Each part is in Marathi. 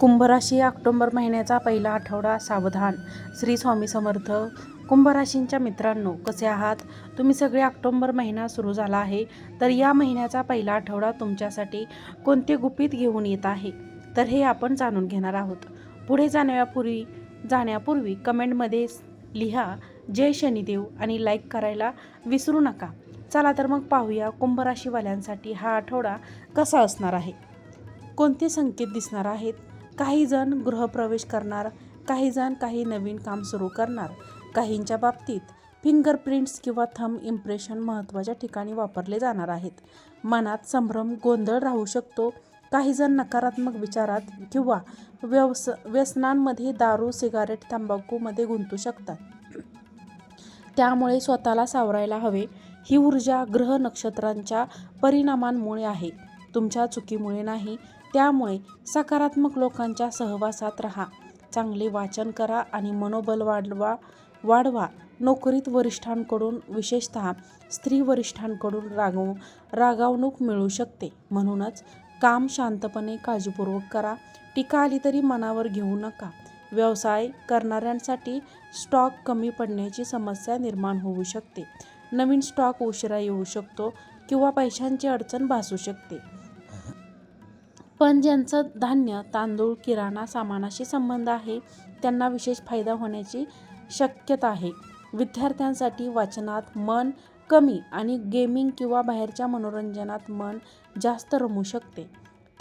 कुंभराशी ऑक्टोंबर महिन्याचा पहिला आठवडा सावधान. श्री स्वामी समर्थ. कुंभराशींच्या मित्रांनो कसे आहात? तुम्ही सगळे ऑक्टोंबर महिना सुरू झाला आहे. तर या महिन्याचा पहिला आठवडा तुमच्यासाठी कोणते गुपित घेऊन येत आहे? तर हे आपण जाणून घेणार आहोत. पुढे जाण्यापूर्वी जाण्यापूर्वी कमेंटमध्ये लिहा जय शनिदेव आणि लाईक करायला विसरू नका. चला तर मग पाहूया कुंभराशीवाल्यांसाठी हा आठवडा कसा असणार आहे. कोणते संकेत दिसणार आहेत? काही जण गृहप्रवेश करणार काही जण काही नवीन काम सुरू करणार. काहींच्या बाबतीत फिंगरप्रिंट्स किंवा थंब इम्प्रेशन महत्त्वाच्या ठिकाणी वापरले जाणार आहेत. मनात संभ्रम गोंधळ राहू शकतो. काही जण नकारात्मक विचारात किंवा व्यवस व्यसनांमध्ये दारू सिगारेट तंबाखूमध्ये गुंतू शकतात. त्यामुळे स्वतःला सावरायला हवे. ही ऊर्जा ग्रह नक्षत्रांच्या परिणामांमुळे आहे. तुमच्या चुकीमुळे नाही. त्यामुळे सकारात्मक लोकांच्या सहवासात राहा. चांगले वाचन करा आणि मनोबल वाढवा वाढवा. नोकरीत वरिष्ठांकडून विशेषतः स्त्री वरिष्ठांकडून रागव रागावणूक मिळू शकते. म्हणूनच काम शांतपणे काळजीपूर्वक करा. टीका आली तरी मनावर घेऊ नका. व्यवसाय करणाऱ्यांसाठी स्टॉक कमी पडण्याची समस्या निर्माण होऊ शकते. नवीन स्टॉक उशिरा येऊ शकतो किंवा पैशांची अडचण भासू शकते. पण ज्यांचं धान्य तांदूळ किराणा सामानाशी संबंध आहे त्यांना विशेष फायदा होण्याची शक्यता आहे. विद्यार्थ्यांसाठी वाचनात मन कमी आणि गेमिंग किंवा बाहेरच्या मनोरंजनात मन जास्त रमू शकते.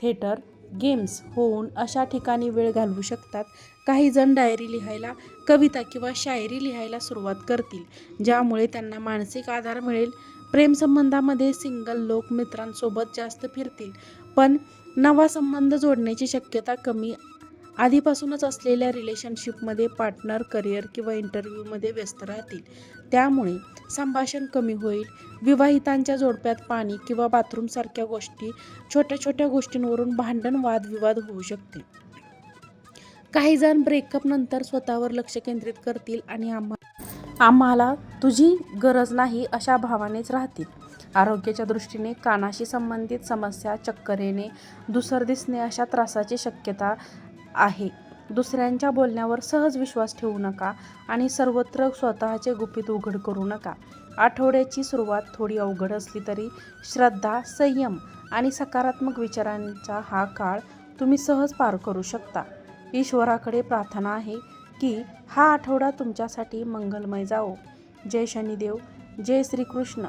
थिएटर गेम्स होऊन अशा ठिकाणी वेळ घालवू शकतात. काही जण डायरी लिहायला कविता किंवा शायरी लिहायला सुरुवात करतील ज्यामुळे त्यांना मानसिक आधार मिळेल. प्रेमसंबंधामध्ये सिंगल लोक मित्रांसोबत जास्त फिरतील पण नवा संबंध जोडण्याची शक्यता कमी आधीपासूनच असलेल्या रिलेशनशिपमध्ये पार्टनर करिअर किंवा इंटरव्ह्यूमध्ये व्यस्त राहतील. त्यामुळे संभाषण कमी होईल विवाहितांच्या जोडप्यात पाणी किंवा बाथरूमसारख्या गोष्टी छोट्या छोट्या गोष्टींवरून भांडण वादविवाद होऊ शकते काही जण ब्रेकअप नंतर स्वतःवर लक्ष केंद्रित करतील आणि आम्हा आम्हाला तुझी गरज नाही अशा भावानेच राहतील. आरोग्याच्या दृष्टीने कानाशी संबंधित समस्या चक्कर येणे दुसर दिसणे अशा त्रासाची शक्यता आहे. दुसऱ्यांच्या बोलण्यावर सहज विश्वास ठेवू नका आणि सर्वत्र स्वतःचे गुपित उघड करू नका. आठवड्याची सुरुवात थोडी अवघड असली तरी श्रद्धा संयम आणि सकारात्मक विचारांचा हा काळ तुम्ही सहज पार करू शकता. ईश्वराकडे प्रार्थना आहे की हा आठवडा तुमच्यासाठी मंगलमय जावो. जय शनिदेव जय श्रीकृष्ण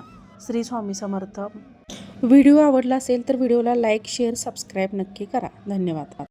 श्री स्वामी समर्थ. व्हिडिओ आवडला असेल तर व्हिडिओला लाईक शेअर सबस्क्राईब नक्की करा. धन्यवाद.